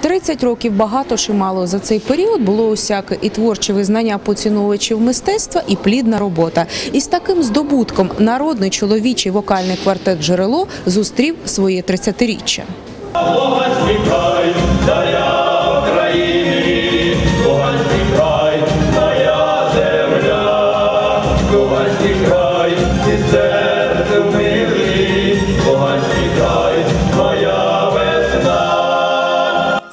30 років багато чи мало за цей період було усяке і творче визнання поціновувачів мистецтва, і плідна робота. І з таким здобутком народний чоловічий вокальний квартет Джерело зустрів своє 30-річчя.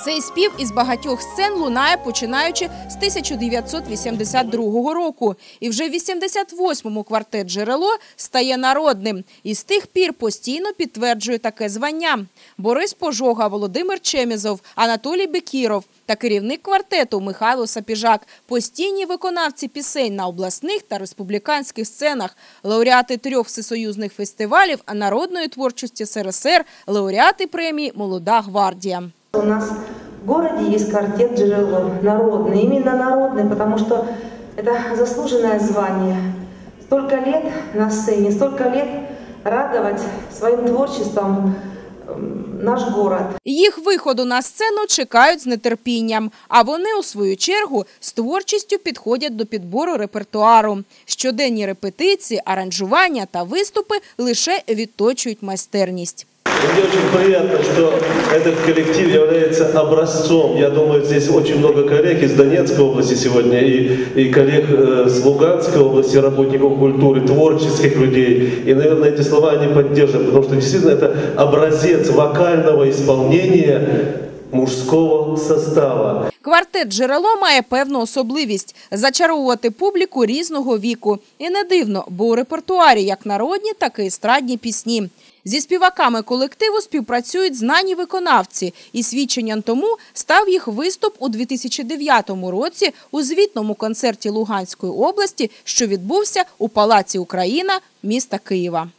Цей спів із багатьох сцен лунає починаючи з 1982 року. І вже в 88-му квартет «Джерело» стає народним. І з тих пір постійно підтверджує таке звання. Борис Пожога, Володимир Чемізов, Анатолій Бекіров та керівник квартету Михайло Сапіжак – постійні виконавці пісень на обласних та республіканських сценах, лауреати трьох всесоюзних фестивалів народної творчості СРСР, лауреати премії «Молода гвардія». У нас городе есть квартет Джерело, народный, именно народный, потому что это заслуженное звание. Столько лет на сцене, столько лет радовать своим творчеством м, наш город. Їх виходу на сцену чекають з нетерпінням, а вони, у свою чергу, з творчістю підходять до підбору репертуару. Щоденні репетиції, аранжування та виступи лише відточують майстерність. Мне очень приятно, что этот коллектив является образцом. Я думаю, здесь очень много коллег из Донецкой области сегодня и, и коллег э, с Луганской области, работников культуры, творческих людей. И, наверное, эти слова они поддержат, потому что действительно это образец вокального исполнения мужского состава. Квартет «Джерело» має певну особливість – зачаровувати публіку різного віку. І не дивно, бо у репертуарі як народні, так і естрадні пісні. Зі співаками колективу співпрацюють знані виконавці, і свідченням тому став їх виступ у 2009 році у звітному концерті Луганської області, що відбувся у Палаці Україна міста Києва.